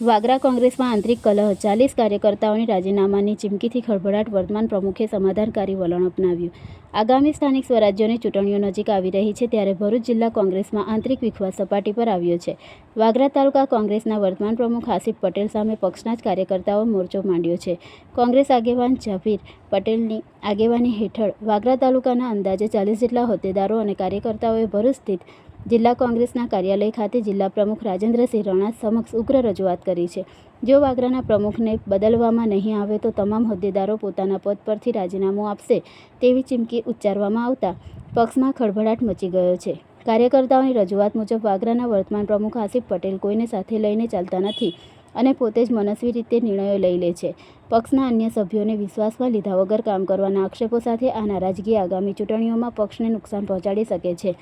વાગરા કોંગ્રેસમાં આંતરિક કલહ. ચાલીસ કાર્યકર્તાઓની રાજીનામાની ચીમકીથી ખળભળાટ વર્તમાન પ્રમુખે સમાધાનકારી વલણ અપનાવ્યું. આગામી સ્થાનિક સ્વરાજ્યની ચૂંટણીઓ નજીક આવી રહી છે ત્યારે ભરૂચ જિલ્લા કોંગ્રેસમાં આંતરિક વિખવાદ સપાટી પર આવ્યો છે. વાગરા તાલુકા કોંગ્રેસના વર્તમાન પ્રમુખ આસિફ પટેલ સામે પક્ષના જ કાર્યકર્તાઓ મોરચો માંડ્યો છે. કોંગ્રેસ આગેવાન ઝાફીર પટેલની આગેવાની હેઠળ વાગરા તાલુકાના અંદાજે ચાલીસ જેટલા હોદ્દેદારો અને કાર્યકર્તાઓએ ભરૂચ સ્થિત જિલ્લા કોંગ્રેસના કાર્યાલય ખાતે જિલ્લા પ્રમુખ રાજેન્દ્રસિંહ રણા સમક્ષ ઉગ્ર રજૂઆત કરી છે. જો વાગરાના પ્રમુખને બદલવામાં નહીં આવે તો તમામ હોદ્દેદારો પોતાના પદ પરથી રાજીનામું આપશે તેવી ચીમકી ઉચ્ચારવામાં આવતા પક્ષમાં ખળભળાટ મચી ગયો છે. કાર્યકર્તાઓની રજૂઆત મુજબ વાગરાના વર્તમાન પ્રમુખ આસિફ પટેલ કોઈને સાથે લઈને ચાલતા નથી અને પોતે જ મનસ્વી રીતે નિર્ણયો લઈ લે છે. પક્ષના અન્ય સભ્યોને વિશ્વાસમાં લીધા વગર કામ કરવાના આક્ષેપો સાથે આ નારાજગી આગામી ચૂંટણીઓમાં પક્ષને નુકસાન પહોંચાડી શકે છે.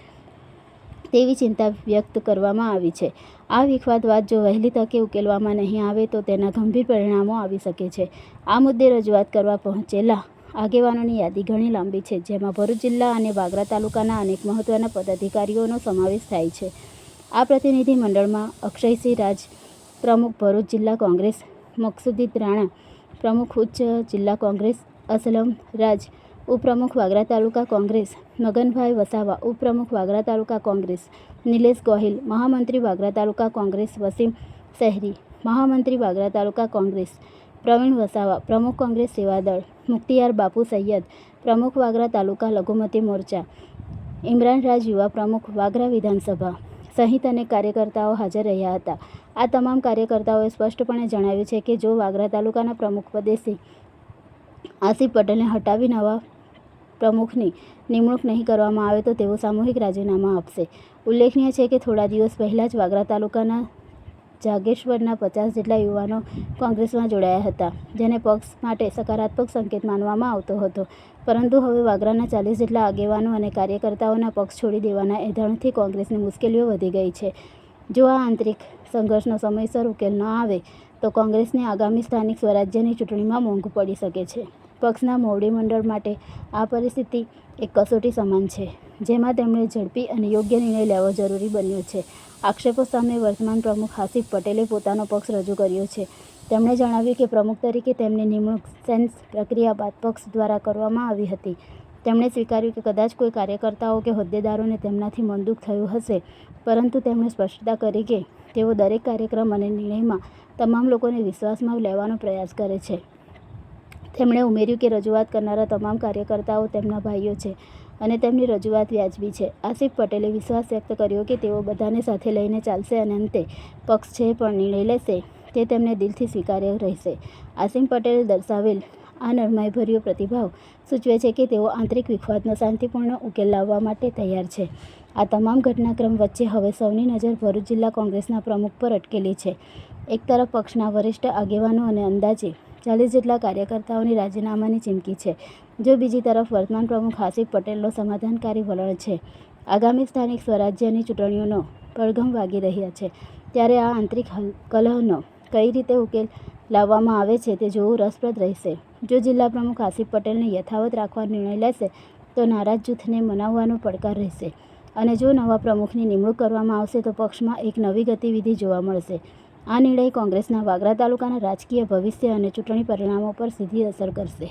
તેવી ચિંતા વ્યક્ત કરવામાં આવી છે. આ વિખવાદવાદ જો વહેલી તકે ઉકેલવામાં નહીં આવે તો તેના ગંભીર પરિણામો આવી શકે છે. આ મુદ્દે રજૂઆત કરવા પહોંચેલા આગેવાનોની યાદી ઘણી લાંબી છે, જેમાં ભરૂચ જિલ્લા અને વાગરા તાલુકાના અનેક મહત્વના પદાધિકારીઓનો સમાવેશ થાય છે. આ પ્રતિનિધિ મંડળમાં અક્ષયસિંહ રાજ પ્રમુખ, ભરૂચ જિલ્લા કોંગ્રેસ મકસુદીત રાણા પ્રમુખ, ઉચ્ચ જિલ્લા કોંગ્રેસ, અસલમ રાજ ઉપપ્રમુખ વાગરા તાલુકા કોંગ્રેસ, મગનભાઈ વસાવા, ઉપપ્રમુખ વાગરા તાલુકા કોંગ્રેસ, નિલેશ ગોહિલ, મહામંત્રી વાગરા તાલુકા કોંગ્રેસ, વસીમ શહેરી, મહામંત્રી વાગરા તાલુકા કોંગ્રેસ, પ્રવીણ વસાવા, પ્રમુખ કોંગ્રેસ સેવાદળ મુખ્તિયાર બાપુ સૈયદ, પ્રમુખ વાગરા તાલુકા લઘુમતી મોરચા ઇમરાન રાજ યુવા પ્રમુખ વાગરા વિધાનસભા સહિત અનેક કાર્યકર્તાઓ હાજર રહ્યા હતા. આ તમામ કાર્યકર્તાઓએ સ્પષ્ટપણે જણાવ્યું છે કે જો વાગરા તાલુકાના પ્રમુખ પદેથી આસિફ પટેલને હટાવી નવા પ્રમુખની નિમણૂક નહીં કરવામાં આવે તો તેઓ સામૂહિક રાજીનામા આપશે. ઉલ્લેખનીય છે કે થોડા દિવસ પહેલાં જ વાગરા તાલુકાના જાગેશ્વરના પચાસ જેટલા યુવાનો કોંગ્રેસમાં જોડાયા હતા, જેને પક્ષ માટે સકારાત્મક સંકેત માનવામાં આવતો હતો. પરંતુ હવે વાગરાના ચાલીસ જેટલા આગેવાનો અને કાર્યકર્તાઓના પક્ષ છોડી દેવાના એધાણથી કોંગ્રેસની મુશ્કેલીઓ વધી ગઈ છે. જો આ આંતરિક સંઘર્ષનો સમયસર ઉકેલ ન આવે, તો કોંગ્રેસને આગામી સ્થાનિક સ્વરાજ્યની ચૂંટણીમાં મોંઘું પડી શકે છે. પક્ષના મોવડી મંડળ માટે આ પરિસ્થિતિ એક કસોટી સમાન છે, જેમાં તેમણે ઝડપી અને યોગ્ય નિર્ણય લેવો જરૂરી બન્યો છે. આક્ષેપો સામે વર્તમાન પ્રમુખ હાસિફ પટેલે પોતાનો પક્ષ રજૂ કર્યો છે. તેમણે જણાવ્યું કે પ્રમુખ તરીકે તેમની નિમણૂક સેન્સ પ્રક્રિયા બાદ પક્ષ દ્વારા કરવામાં આવી હતી. તેમણે સ્વીકાર્યું કે કદાચ કોઈ કાર્યકર્તાઓ કે હોદ્દેદારોને તેમનાથી મનદુખ થયું હશે, પરંતુ તેમણે સ્પષ્ટતા કરી કે તેઓ દરેક કાર્યક્રમ અને નિર્ણયમાં તમામ લોકોને વિશ્વાસમાં લેવાનો પ્રયાસ કરે છે. તેમણે ઉમેર્યું કે રજૂઆત કરનારા તમામ કાર્યકર્તાઓ તેમના ભાઈઓ છે અને તેમની રજૂઆત વ્યાજબી છે. આસિફ પટેલે વિશ્વાસ વ્યક્ત કર્યો કે તેઓ બધાને સાથે લઈને ચાલશે અને અંતે પક્ષ જે પણ નિર્ણય લેશે તે તેમને દિલથી સ્વીકાર્ય રહેશે. આસિમ પટેલે દર્શાવેલ આ નરમાઈભર્યો પ્રતિભાવ સૂચવે છે કે તેઓ આંતરિક વિખવાદનો શાંતિપૂર્ણ ઉકેલ લાવવા માટે તૈયાર છે. આ તમામ ઘટનાક્રમ વચ્ચે હવે સૌની નજર ભરૂચ જિલ્લા કોંગ્રેસના પ્રમુખ પર અટકેલી છે. એક તરફ પક્ષના વરિષ્ઠ આગેવાનો અને અંદાજે ચાલીસ જેટલા કાર્યકર્તાઓની રાજીનામાની ચીમકી છે, જો બીજી તરફ વર્તમાન પ્રમુખ હાસિફ પટેલનો સમાધાનકારી વલણ છે. આગામી સ્થાનિક સ્વરાજ્યની ચૂંટણીઓનો પડઘમ વાગી રહ્યા છે, ત્યારે આ આંતરિક કલહનો કઈ રીતે ઉકેલ લાવવામાં આવે છે તે જોવું રસપ્રદ રહેશે. જો જિલ્લા પ્રમુખ આસિફ પટેલને યથાવત રાખવા નિર્ણય લેશે, તો નારાજ જૂથને મનાવવાનો પડકાર રહેશે. અને જો નવા પ્રમુખની નિમણૂક કરવામાં આવશે, તો પક્ષમાં એક નવી ગતિવિધિ જોવા મળશે. આ નિર્ણય કોંગ્રેસના વાગરા તાલુકાના રાજકીય ભવિષ્ય અને ચૂંટણી પરિણામો પર સીધી અસર કરશે.